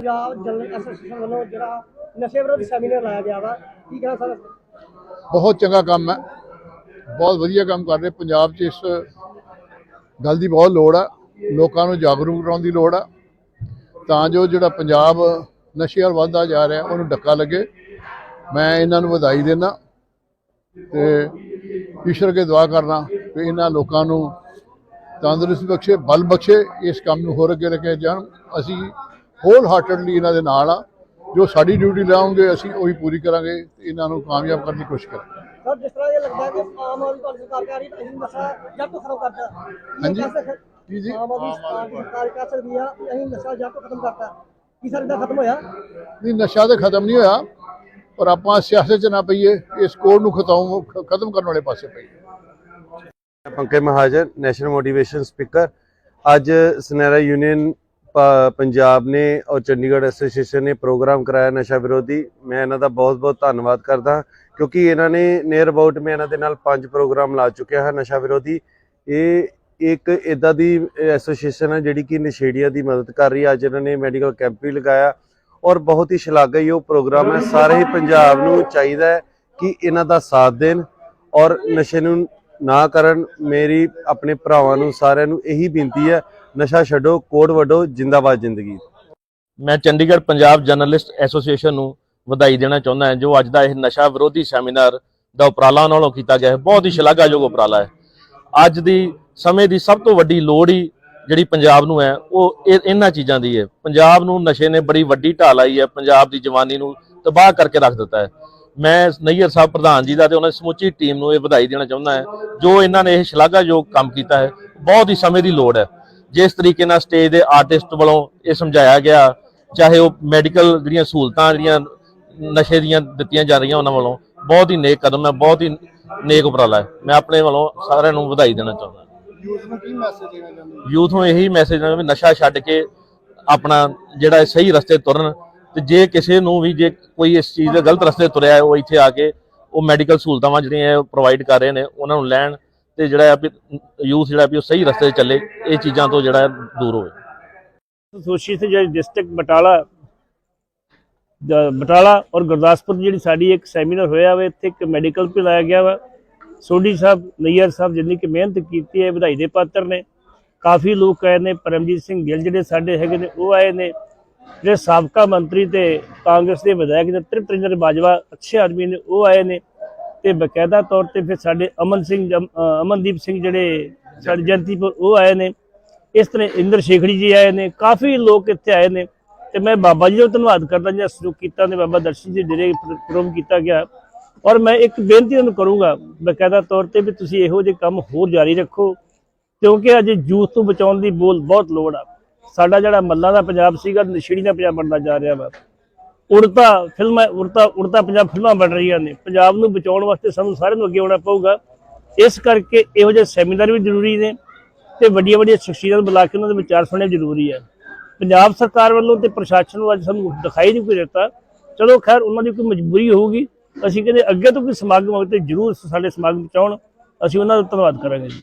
Punjab general association ਵੱਲੋਂ ਜਿਹੜਾ ਨਸ਼ੇ ਵਿਰੋਧੀ ਸੈਮੀਨਾਰ ਲਾਇਆ ਗਿਆ ਵਾ, ਕੀ ਕਹਿਣਾ ਸਰ? ਬਹੁਤ ਚੰਗਾ ਕੰਮ ਹੈ। ਬਹੁਤ ਵਧੀਆ ਕੰਮ ਕਰ ਰਹੇ ਪੰਜਾਬ 'ਚ ਇਸ ਗੱਲ ਦੀ ਬਹੁਤ ਲੋੜ ਆ। ਲੋਕਾਂ ਨੂੰ ਜਾਗਰੂਕ ਕਰਾਉਣ ਦੀ ਲੋੜ ਆ। ਤਾਂ ਜੋ ਜਿਹੜਾ ਪੰਜਾਬ ਨਸ਼ੇ ਵੱਲ ਵੱਧਦਾ ਜਾ ਰਿਹਾ, ਉਹਨੂੰ ਡੱਕਾ ਲੱਗੇ। ਮੈਂ ਇਹਨਾਂ ਨੂੰ ਵਧਾਈ ਦੇਣਾ ਤੇ ਈਸ਼ਵਰ ਅੱਗੇ ਦੁਆ ਕਰਨਾ ਕਿ ਇਹਨਾਂ ਲੋਕਾਂ ਨੂੰ ਤੰਦਰੁਸਤੀ ਬਖਸ਼ੇ, ਬਲ ਬਖਸ਼ੇ, ਇਸ ਕੰਮ ਨੂੰ ਹੋਰ ਅੱਗੇ ਰੱਖੇ ਜਾਣ। ਅਸੀਂ ਹੋਲ ਹਾਰਟਡਲੀ ਇਹਨਾਂ ਦੇ ਨਾਲ ਆ। ਜੋ ਸਾਡੀ ਡਿਊਟੀ ਲਾਉਂਗੇ ਅਸੀਂ ਉਹੀ ਪੂਰੀ ਕਰਾਂਗੇ ਤੇ ਇਹਨਾਂ ਨੂੰ ਕਾਮਯਾਬ ਕਰਨ ਦੀ ਕੋਸ਼ਿਸ਼ ਕਰਾਂਗੇ। ਸਰ ਜਿਸ ਤਰ੍ਹਾਂ ਇਹ ਲੱਗਦਾ ਹੈ ਕਿ ਆਮ ਆਦਮੀ ਪਾਰਟੀ ਸਰਕਾਰ ਕਹਿ ਰਹੀ ਹੈ ਅਸੀਂ ਨਸ਼ਾ ਤੋਂ ਖਤਮ ਕਰਤਾ। ਕੀ ਹਾਂਜੀ। ਜੀ ਜੀ। ਆਮ ਆਦਮੀ ਪਾਰਟੀ ਸਰਕਾਰ ਕਹਿ ਸਕਦੀ ਆ ਅਸੀਂ ਨਸ਼ਾ ਤੋਂ ਖਤਮ ਕਰਤਾ। ਕੀ ਸਰ ਇਹਦਾ ਖਤਮ ਹੋਇਆ? ਨਹੀਂ ਨਸ਼ਾ ਤਾਂ ਖਤਮ ਨਹੀਂ ਹੋਇਆ ਪਰ ਆਪਾਂ ਸਿਆਸਤ 'ਚ ਨਾ ਪਈਏ ਇਸ ਕੋਡ ਨੂੰ ਖਤਮ ਖਤਮ ਕਰਨ ਵਾਲੇ ਪਾਸੇ ਪਈਏ। Pankaj Mahajan national motivation speaker ਅੱਜ ਸਨੈਰਾ ਯੂਨੀਅਨ ਪੰਜਾਬ ਨੇ ਔਰ ਚੰਡੀਗੜ੍ਹ ਐਸੋਸੀਏਸ਼ਨ ਨੇ ਪ੍ਰੋਗਰਾਮ ਕਰਾਇਆ ਨਸ਼ਾ ਵਿਰੋਧੀ। ਮੈਂ ਇਹਨਾਂ ਦਾ ਬਹੁਤ-ਬਹੁਤ ਧੰਨਵਾਦ ਕਰਦਾ ਕਿਉਂਕਿ ਇਹਨਾਂ ਨੇ ਨੀਅਰ ਅਬਾਊਟ ਮੈਂ ਇਹਨਾਂ ਦੇ ਨਾਲ ਪੰਜ ਪ੍ਰੋਗਰਾਮ ਲਾ ਚੁੱਕਿਆ ਹਾਂ ਨਸ਼ਾ ਵਿਰੋਧੀ। ਇਹ ਇੱਕ ਇਦਾਂ ਦੀ ਐਸੋਸੀਏਸ਼ਨ ਹੈ ਜਿਹੜੀ ਕਿ ਨਸ਼ੇੜੀਆਂ ਦੀ ਮਦਦ ਕਰ ਰਹੀ ਹੈ ਅੱਜ ਇਹਨਾਂ ਨੇ ਮੈਡੀਕਲ ਕੈਂਪ ਵੀ ਲਗਾਇਆ ਔਰ ਬਹੁਤ ਹੀ ਸ਼ਲਾਘਾਯੋਗ ਪ੍ਰੋਗਰਾਮ ਹੈ ਸਾਰੇ ਹੀ ਪੰਜਾਬ ਨੂੰ ਚਾਹੀਦਾ ਹੈ ਕਿ ਇਹਨਾਂ ਦਾ ਸਾਥ ਦੇਣ ਔਰ ਨਸ਼ੇ ਨੂੰ ਨਾ ਕਰਨ। ਮੇਰੀ, ਆਪਣੇ ਭਰਾਵਾਂ ਨੂੰ ਸਾਰਿਆਂ ਨੂੰ ਇਹੀ ਬੇਨਤੀ ਹੈ ਨਸ਼ਾ ਛੱਡੋ ਕੋਟ ਵੱਡੋ ਜਿੰਦਾਬਾਦ ਜ਼ਿੰਦਗੀ। ਮੈਂ ਚੰਡੀਗੜ੍ਹ ਪੰਜਾਬ ਜਰਨਲਿਸਟ ਐਸੋਸੀਏਸ਼ਨ ਨੂੰ ਵਧਾਈ ਦੇਣਾ ਚਾਹੁੰਦਾ ਹਾਂ, ਜੋ ਅੱਜ ਦਾ ਇਹ ਨਸ਼ਾ ਵਿਰੋਧੀ ਸੈਮੀਨਾਰ ਦਾ ਉਪਰਾਲਾ ਉਹਨਾਂ ਵੱਲੋਂ ਕੀਤਾ ਗਿਆ ਹੈ। ਬਹੁਤ ਹੀ ਸ਼ਲਾਘਾਯੋਗ ਉਪਰਾਲਾ ਹੈ। ਅੱਜ ਦੀ ਸਮੇਂ ਦੀ ਸਭ ਤੋਂ ਵੱਡੀ ਲੋੜ ਹੀ ਜਿਹੜੀ ਪੰਜਾਬ ਨੂੰ ਹੈ, ਉਹ ਇਹਨਾਂ ਚੀਜ਼ਾਂ ਦੀ ਹੈ। ਪੰਜਾਬ ਨੂੰ ਨਸ਼ੇ ਨੇ ਬੜੀ ਵੱਡੀ ਢਾਲ ਲਾਈ ਹੈ, ਪੰਜਾਬ ਦੀ ਜਵਾਨੀ ਨੂੰ ਤਬਾਹ ਕਰਕੇ ਰੱਖ ਦਿੱਤਾ ਹੈ। ਮੈਂ ਨਈਅਰ ਸਾਹਿਬ ਪ੍ਰਧਾਨ ਜੀ ਦਾ ਤੇ ਉਹਨਾਂ ਦੀ ਸਮੁੱਚੀ ਟੀਮ ਨੂੰ ਇਹ ਵਧਾਈ ਦੇਣਾ ਚਾਹੁੰਦਾ ਹਾਂ, ਜੋ ਇਹਨਾਂ ਨੇ ਇਹ ਸ਼ਲਾਘਾਯੋਗ ਕੰਮ ਕੀਤਾ ਹੈ। ਬਹੁਤ ਹੀ ਸਮੇਂ ਦੀ ਲੋੜ ਹੈ। ਜਿਸ ਤਰੀਕੇ ਨਾਲ ਸਟੇਜ ਦੇ ਆਰਟਿਸਟ ਵੱਲੋਂ ਇਹ ਸਮਝਾਇਆ ਗਿਆ ਚਾਹੇ ਉਹ ਮੈਡੀਕਲ ਜਿਹੜੀਆਂ ਸਹੂਲਤਾਂ ਜਿਹੜੀਆਂ ਨਸ਼ੇ ਦੀਆਂ ਦਿੱਤੀਆਂ ਜਾ ਰਹੀਆਂ ਉਹਨਾਂ ਵੱਲੋਂ ਬਹੁਤ ਹੀ ਨੇਕ ਕਦਮ ਹੈ ਬਹੁਤ ਹੀ ਨੇਕ ਉਪਰਾਲਾ ਹੈ। ਮੈਂ ਆਪਣੇ ਵੱਲੋਂ ਸਾਰਿਆਂ ਨੂੰ ਵਧਾਈ ਦੇਣਾ ਚਾਹੁੰਦਾ। ਯੂਥ ਨੂੰ ਕੀ ਮੈਸੇਜ ਦੇਣਾ ਚਾਹੁੰਦੇ ਯੂਥ ਨੂੰ ਇਹੀ ਮੈਸੇਜ ਦੇਣਾ ਵੀ ਨਸ਼ਾ ਛੱਡ ਕੇ ਆਪਣਾ ਜਿਹੜਾ ਸਹੀ ਰਸਤੇ ਤੁਰਨ ਤੇ ਜੇ ਕਿਸੇ ਨੂੰ ਵੀ ਜੇ ਕੋਈ ਇਸ ਚੀਜ਼ ਦੇ ਗਲਤ ਰਸਤੇ ਤੁਰਿਆ ਹੈ ਉਹ ਇੱਥੇ ਆ ਕੇ ਉਹ ਮੈਡੀਕਲ ਸਹੂਲਤਾਂ ਜਿਹੜੀਆਂ ਪ੍ਰੋਵਾਈਡ ਕਰ ਰਹੇ ਨੇ ਉਹਨਾਂ ਨੂੰ ਲੈਣ ਤੇ ਜਿਹੜਾ ਆ ਯੂਥ ਜਿਹੜਾ ਵੀ ਉਹ ਸਹੀ ਰਸਤੇ ਤੇ ਚੱਲੇ, ਇਹ ਚੀਜ਼ਾਂ ਤੋਂ ਜਿਹੜਾ ਦੂਰ ਹੋਵੇ। ਐਸੋਸੀਏਸ਼ਨ ਜਿਹੜੀ ਡਿਸਟ੍ਰਿਕਟ ਬਟਾਲਾ ਬਟਾਲਾ ਔਰ ਗੁਰਦਾਸਪੁਰ ਦੀ ਜਿਹੜੀ ਸਾਡੀ ਇੱਕ ਸੈਮੀਨਾਰ ਹੋਇਆ ਵਾ, ਇੱਥੇ ਇੱਕ ਮੈਡੀਕਲ ਵੀ ਲਾਇਆ ਗਿਆ ਵਾ। ਸੋਢੀ ਸਾਹਿਬ, ਨਈਅਰ ਸਾਹਿਬ ਜਿੰਨੀ ਕਿ ਮਿਹਨਤ ਕੀਤੀ ਹੈ, ਵਧਾਈ ਦੇ ਪਾਤਰ ਨੇ। ਕਾਫੀ ਲੋਕ ਆਏ ਨੇ, ਪਰਮਜੀਤ ਸਿੰਘ ਗਿੱਲ ਜਿਹੜੇ ਸਾਡੇ ਹੈਗੇ ਨੇ, ਉਹ ਆਏ ਨੇ। ਜਿਹੜੇ ਸਾਬਕਾ ਮੰਤਰੀ ਤੇ ਕਾਂਗਰਸ ਦੇ ਵਿਧਾਇਕ ਨੇ ਤ੍ਰਿਪਤ ਰੰਜਨ ਬਾਜਵਾ ਅੱਛੇ ਆਦਮੀ ਨੇ, ਉਹ ਆਏ ਨੇ। ਤੇ ਬਕਾਇਦਾ ਤੌਰ ਤੇ ਫਿਰ ਸਾਡੇ ਅਮਨ ਸਿੰਘ ਅਮਨਦੀਪ ਸਿੰਘ ਜਿਹੜੇ ਸਾਡੇ ਜੰਤੀਪੁਰ ਉਹ ਆਏ ਨੇ। ਇਸ ਤਰ੍ਹਾਂ ਇੰਦਰ ਸ਼ੇਖੜੀ ਜੀ ਆਏ ਨੇ, ਕਾਫੀ ਲੋਕ ਇੱਥੇ ਆਏ ਨੇ। ਤੇ ਮੈਂ ਬਾਬਾ ਜੀ ਦਾ ਧੰਨਵਾਦ ਕਰਦਾ ਜਿਹੜਾ ਸਹਿਯੋਗ ਕੀਤਾ ਨੇ, ਬਾਬਾ ਦਰਸ਼ਨ ਜੀ ਡੇਰੇ ਪ੍ਰੋਗਰਾਮ ਕੀਤਾ ਗਿਆ। ਔਰ ਮੈਂ ਇੱਕ ਬੇਨਤੀ ਤੁਹਾਨੂੰ ਕਰੂੰਗਾ, ਬਕਾਇਦਾ ਤੌਰ ਤੇ ਵੀ ਤੁਸੀਂ ਇਹੋ ਜਿਹੇ ਕੰਮ ਹੋਰ ਜਾਰੀ ਰੱਖੋ, ਕਿਉਂਕਿ ਅੱਜ ਯੂਥ ਨੂੰ ਬਚਾਉਣ ਦੀ ਬੋਲ ਬਹੁਤ ਲੋੜ ਆ। ਸਾਡਾ ਜਿਹੜਾ ਮੱਲਾਂ ਦਾ ਪੰਜਾਬ ਸੀਗਾ, ਨਸ਼ੇੜੀ ਦਾ ਪੰਜਾਬ ਬਣਦਾ ਜਾ ਰਿਹਾ ਵਾ। ਉੜਤਾ ਫਿਲਮਾਂ, ਉੜਤਾ ਉੜਤਾ ਪੰਜਾਬ ਫਿਲਮਾਂ ਬਣ ਰਹੀਆਂ ਨੇ। ਪੰਜਾਬ ਨੂੰ ਬਚਾਉਣ ਵਾਸਤੇ ਸਾਨੂੰ ਸਾਰਿਆਂ ਨੂੰ ਅੱਗੇ ਆਉਣਾ ਪਊਗਾ। ਇਸ ਕਰਕੇ ਇਹੋ ਜਿਹੇ ਸੈਮੀਨਾਰ ਵੀ ਜ਼ਰੂਰੀ ਨੇ ਤੇ ਵੱਡੀਆਂ ਵੱਡੀਆਂ ਸ਼ਖਸੀਅਤਾਂ ਬੁਲਾ ਕੇ ਉਹਨਾਂ ਦੇ ਵਿਚਾਰ ਸੁਣਨੇ ਜ਼ਰੂਰੀ ਹੈ ਪੰਜਾਬ ਸਰਕਾਰ ਵੱਲੋਂ ਤੇ ਪ੍ਰਸ਼ਾਸਨ ਨੂੰ ਅੱਜ ਸਾਨੂੰ ਦਿਖਾਈ ਨਹੀਂ ਕੋਈ ਦਿੱਤਾ। ਚਲੋ ਖੈਰ, ਉਹਨਾਂ ਦੀ ਕੋਈ ਮਜਬੂਰੀ ਹੋਊਗੀ। ਅਸੀਂ ਕਹਿੰਦੇ ਅੱਗੇ ਤੋਂ ਕੋਈ ਸਮਾਗਮ ਹੋਵੇ ਤੇ ਜ਼ਰੂਰ ਸਾਡੇ ਸਮਾਗਮ ਪਹੁੰਚਾਉਣ ਅਸੀਂ ਉਹਨਾਂ ਦਾ ਧੰਨਵਾਦ ਕਰਾਂਗੇ ਜੀ।